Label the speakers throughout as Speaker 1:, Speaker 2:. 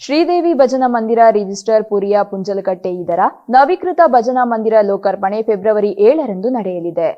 Speaker 1: ಶ್ರೀದೇವಿ ಭಜನಾ ಮಂದಿರ ರಿಜಿಸ್ಟರ್ ಪುರಿಯ ಪುಂಜಲಕಟ್ಟೆ ಇದರ ನವೀಕೃತ ಭಜನಾ ಮಂದಿರ ಲೋಕಾರ್ಪಣೆ ಫೆಬ್ರವರಿ ಏಳರಂದು ನಡೆಯಲಿದೆ.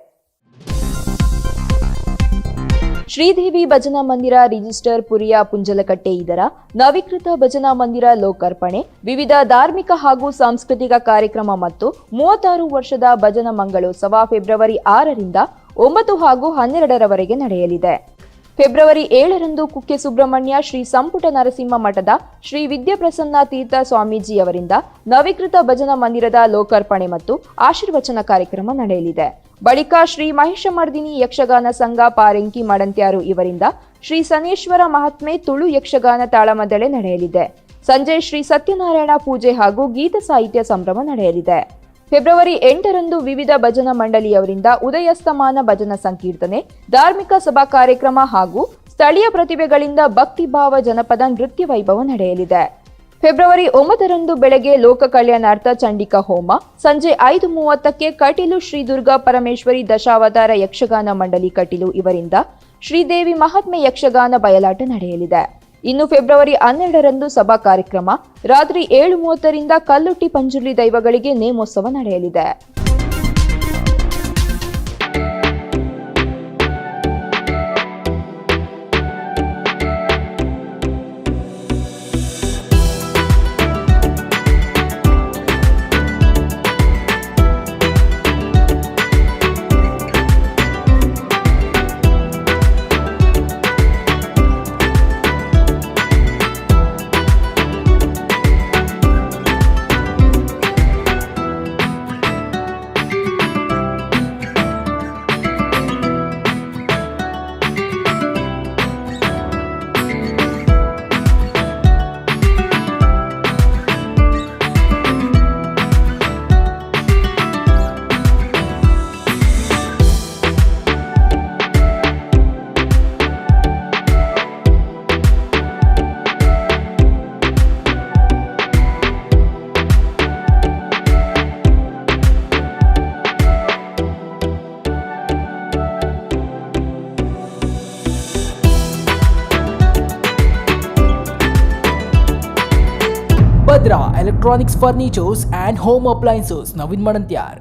Speaker 1: ಶ್ರೀದೇವಿ ಭಜನಾ ಮಂದಿರ ರಿಜಿಸ್ಟರ್ ಪುರಿಯ ಪುಂಜಲಕಟ್ಟೆ ಇದರ ನವೀಕೃತ ಭಜನಾ ಮಂದಿರ ಲೋಕಾರ್ಪಣೆ, ವಿವಿಧ ಧಾರ್ಮಿಕ ಹಾಗೂ ಸಾಂಸ್ಕೃತಿಕ ಕಾರ್ಯಕ್ರಮ ಮತ್ತು ಮೂವತ್ತಾರು ವರ್ಷದ ಭಜನಾ ಮಂಗಳೋತ್ಸವ ಫೆಬ್ರವರಿ ಆರರಿಂದ ಒಂಬತ್ತು ಹಾಗೂ ಹನ್ನೆರಡರವರೆಗೆ ನಡೆಯಲಿದೆ. ಫೆಬ್ರವರಿ ಏಳರಂದು ಕುಕ್ಕೆ ಸುಬ್ರಹ್ಮಣ್ಯ ಶ್ರೀ ಸಂಪುಟ ನರಸಿಂಹ ಮಠದ ಶ್ರೀ ವಿದ್ಯಾಪ್ರಸನ್ನ ತೀರ್ಥ ಸ್ವಾಮೀಜಿಯವರಿಂದ ನವೀಕೃತ ಭಜನಾ ಮಂದಿರದ ಲೋಕಾರ್ಪಣೆ ಮತ್ತು ಆಶೀರ್ವಚನ ಕಾರ್ಯಕ್ರಮ ನಡೆಯಲಿದೆ. ಬಳಿಕ ಶ್ರೀ ಮಹಿಷಮರ್ದಿನಿ ಯಕ್ಷಗಾನ ಸಂಘ ಪಾರೆಂಕಿ ಮಡಂತ್ಯಾರು ಇವರಿಂದ ಶ್ರೀ ಸನೇಶ್ವರ ಮಹಾತ್ಮೆ ತುಳು ಯಕ್ಷಗಾನ ತಾಳಮದ್ದಳೆ ನಡೆಯಲಿದೆ. ಸಂಜೆ ಶ್ರೀ ಸತ್ಯನಾರಾಯಣ ಪೂಜೆ ಹಾಗೂ ಗೀತ ಸಾಹಿತ್ಯ ಸಂಭ್ರಮ ನಡೆಯಲಿದೆ. ಫೆಬ್ರವರಿ ಎಂಟರಂದು ವಿವಿಧ ಭಜನಾ ಮಂಡಳಿಯವರಿಂದ ಉದಯಸ್ತಮಾನ ಭಜನಾ ಸಂಕೀರ್ತನೆ, ಧಾರ್ಮಿಕ ಸಭಾ ಕಾರ್ಯಕ್ರಮ ಹಾಗೂ ಸ್ಥಳೀಯ ಪ್ರತಿಭೆಗಳಿಂದ ಭಕ್ತಿಭಾವ ಜನಪದ ನೃತ್ಯ ವೈಭವ ನಡೆಯಲಿದೆ. ಫೆಬ್ರವರಿ ಒಂಬತ್ತರಂದು ಬೆಳಗ್ಗೆ ಲೋಕ ಕಲ್ಯಾಣಾರ್ಥ ಚಂಡಿಕಾ ಹೋಮ, ಸಂಜೆ ಐದು ಮೂವತ್ತಕ್ಕೆ ಕಟೀಲು ಶ್ರೀ ದುರ್ಗಾ ಪರಮೇಶ್ವರಿ ದಶಾವತಾರ ಯಕ್ಷಗಾನ ಮಂಡಳಿ ಕಟೀಲು ಇವರಿಂದ ಶ್ರೀದೇವಿ ಮಹಾತ್ಮೆ ಯಕ್ಷಗಾನ ಬಯಲಾಟ ನಡೆಯಲಿದೆ. ಇನ್ನು ಫೆಬ್ರವರಿ ಹನ್ನೆರಡರಂದು ಸಭಾ ಕಾರ್ಯಕ್ರಮ. ರಾತ್ರಿ ಏಳು ಮೂವತ್ತರಿಂದ ಕಲ್ಲುಟ್ಟಿ ಪಂಜುರ್ಲಿ ದೈವಗಳಿಗೆ ನೇಮೋತ್ಸವ ನಡೆಯಲಿದೆ.
Speaker 2: Bhadra electronics furnitures and home appliances નવીન મળન ત્યાર